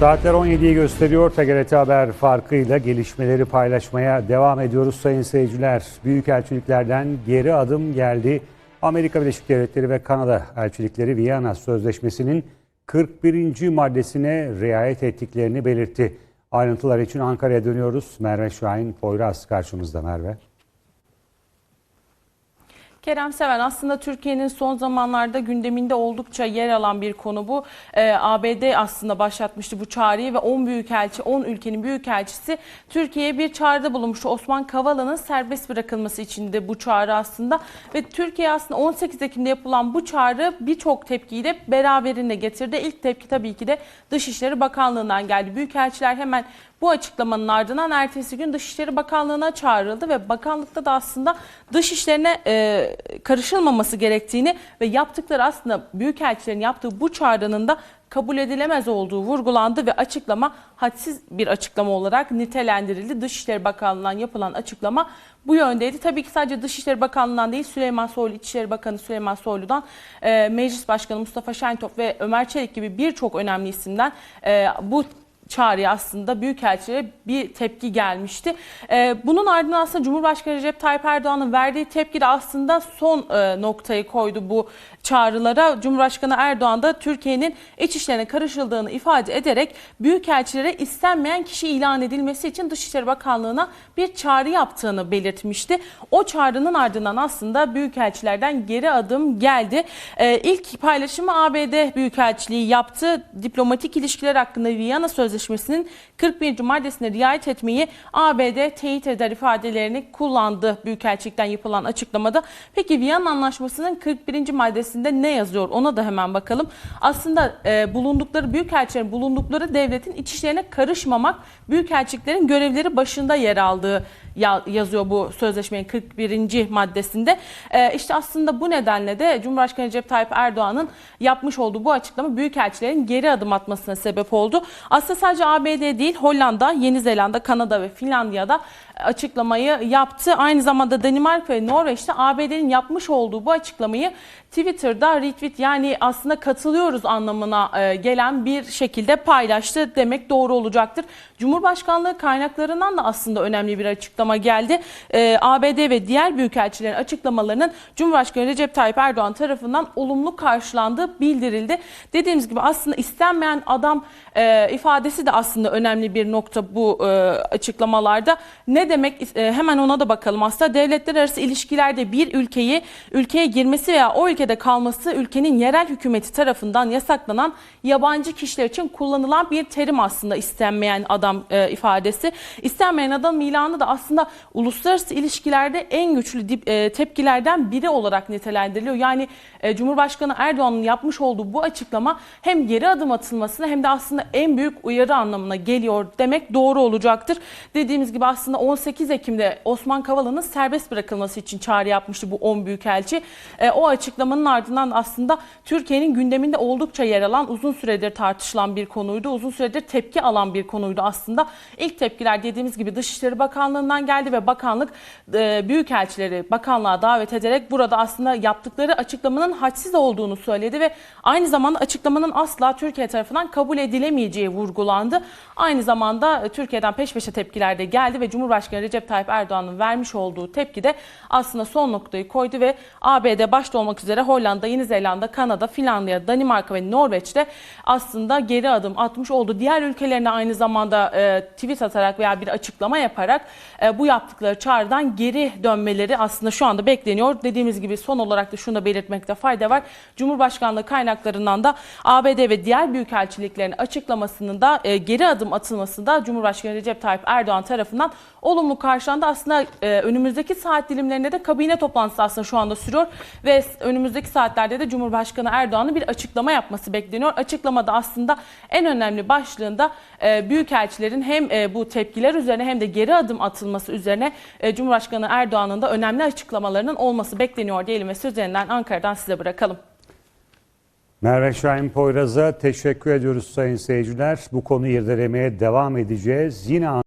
Saatler 17'yi gösteriyor. TGRT Haber farkıyla gelişmeleri paylaşmaya devam ediyoruz sayın seyirciler. Büyükelçiliklerden geri adım geldi. Amerika Birleşik Devletleri ve Kanada elçilikleri Viyana Sözleşmesi'nin 41. maddesine riayet ettiklerini belirtti. Ayrıntılar için Ankara'ya dönüyoruz. Merve Şahin Poyraz karşımızda Merve. Kerem Seven aslında Türkiye'nin son zamanlarda gündeminde oldukça yer alan bir konu bu. Ee, ABD aslında başlatmıştı bu çağrıyı ve 10 büyükelçi, 10 ülkenin büyükelçisi Türkiye'ye bir çağrıda bulunmuştu. Osman Kavala'nın serbest bırakılması için de bu çağrı aslında ve Türkiye aslında 18 Ekim'de yapılan bu çağrı birçok tepkiyi de beraberinde getirdi. İlk tepki tabii ki de Dışişleri Bakanlığı'ndan geldi. Büyükelçiler hemen bu açıklamanın ardından ertesi gün Dışişleri Bakanlığı'na çağrıldı ve bakanlıkta da aslında dışişlerine e, karışılmaması gerektiğini ve yaptıkları aslında büyükelçilerin yaptığı bu çağrının da kabul edilemez olduğu vurgulandı ve açıklama hadsiz bir açıklama olarak nitelendirildi. Dışişleri Bakanlığı'ndan yapılan açıklama bu yöndeydi. Tabii ki sadece Dışişleri Bakanlığı'ndan değil Süleyman Soylu, İçişleri Bakanı Süleyman Soylu'dan, e, Meclis Başkanı Mustafa Şentop ve Ömer Çelik gibi birçok önemli isimden e, bu çağrıya aslında Büyükelçilere bir tepki gelmişti. Ee, bunun ardından aslında Cumhurbaşkanı Recep Tayyip Erdoğan'ın verdiği tepki de aslında son e, noktayı koydu bu çağrılara. Cumhurbaşkanı Erdoğan da Türkiye'nin iç işlerine karışıldığını ifade ederek Büyükelçilere istenmeyen kişi ilan edilmesi için Dışişleri Bakanlığı'na bir çağrı yaptığını belirtmişti. O çağrının ardından aslında Büyükelçilerden geri adım geldi. Ee, ilk paylaşımı ABD Büyükelçiliği yaptı. Diplomatik ilişkiler hakkında Viyana Sözleşmesi'nin 41. maddesine riayet etmeyi ABD teyit eder ifadelerini kullandı Büyükelçilikten yapılan açıklamada. Peki Viyana Anlaşması'nın 41. maddesinde ne yazıyor ona da hemen bakalım. Aslında e, bulundukları Büyükelçilerin bulundukları devletin iç işlerine karışmamak Büyükelçiliklerin görevleri başında yer aldığı yazıyor bu sözleşmenin 41. maddesinde. Ee, işte aslında bu nedenle de Cumhurbaşkanı Recep Tayyip Erdoğan'ın yapmış olduğu bu açıklama büyükelçilerin geri adım atmasına sebep oldu. Aslında sadece ABD değil Hollanda, Yeni Zelanda, Kanada ve Finlandiya'da açıklamayı yaptı. Aynı zamanda Danimarka ve Norveç'te ABD'nin yapmış olduğu bu açıklamayı Twitter'da retweet yani aslında katılıyoruz anlamına e, gelen bir şekilde paylaştı demek doğru olacaktır. Cumhurbaşkanlığı kaynaklarından da aslında önemli bir açıklama geldi. E, ABD ve diğer büyükelçilerin açıklamalarının Cumhurbaşkanı Recep Tayyip Erdoğan tarafından olumlu karşılandığı bildirildi. Dediğimiz gibi aslında istenmeyen adam e, ifadesi de aslında önemli bir nokta bu açıklamalarda. Ne demek e, hemen ona da bakalım. Aslında devletler arası ilişkilerde bir ülkeyi ülkeye girmesi veya o ülkede kalması ülkenin yerel hükümeti tarafından yasaklanan yabancı kişiler için kullanılan bir terim aslında istenmeyen adam e, ifadesi. İstenmeyen adam ilanı da aslında uluslararası ilişkilerde en güçlü dip- e, tepkilerden biri olarak nitelendiriliyor. Yani e, Cumhurbaşkanı Erdoğan'ın yapmış olduğu bu açıklama hem geri adım atılmasına hem de aslında en büyük uyarı anlamına geliyor demek doğru olacaktır. Dediğimiz gibi aslında 18 Ekim'de Osman Kavala'nın serbest bırakılması için çağrı yapmıştı bu 10 büyükelçi. E, o açıklamanın ardından aslında Türkiye'nin gündeminde oldukça yer alan uzun süredir tartışılan bir konuydu. Uzun süredir tepki alan bir konuydu aslında. İlk tepkiler dediğimiz gibi Dışişleri Bakanlığı'ndan geldi ve bakanlık e, büyükelçileri bakanlığa davet ederek burada aslında yaptıkları açıklamanın hadsiz olduğunu söyledi ve aynı zamanda açıklamanın asla Türkiye tarafından kabul edilemeyeceği vurgulandı. Aynı zamanda e, Türkiye'den peş peşe tepkiler de geldi ve Cumhurbaşkanı Recep Tayyip Erdoğan'ın vermiş olduğu tepki de aslında son noktayı koydu ve ABD başta olmak üzere Hollanda, Yeni Zelanda, Kanada, Finlandiya, Danimarka ve Norveç'te aslında geri adım atmış oldu. Diğer ülkelerine aynı zamanda e, tweet atarak veya bir açıklama yaparak e, bu yaptıkları çağrıdan geri dönmeleri aslında şu anda bekleniyor. Dediğimiz gibi son olarak da şunu da belirtmekte fayda var. Cumhurbaşkanlığı kaynaklarından da ABD ve diğer büyükelçiliklerin açıklamasının da e, geri adım atılması da Cumhurbaşkanı Recep Tayyip Erdoğan tarafından olumlu karşılandı. Aslında e, önümüzdeki saat dilimlerinde de kabine toplantısı aslında şu anda sürüyor ve önümüzdeki saatlerde de Cumhurbaşkanı Erdoğan'ın bir açıklama yapması bekleniyor. Açıklamada aslında en önemli başlığında e, büyükelçilerin hem e, bu tepkiler üzerine hem de geri adım atılması üzerine e, Cumhurbaşkanı Erdoğan'ın da önemli açıklamalarının olması bekleniyor diyelim ve sözlerinden Ankara'dan size bırakalım. Merve Şahin Poyraz'a teşekkür ediyoruz sayın seyirciler. Bu konuyu irdelemeye devam edeceğiz. Yine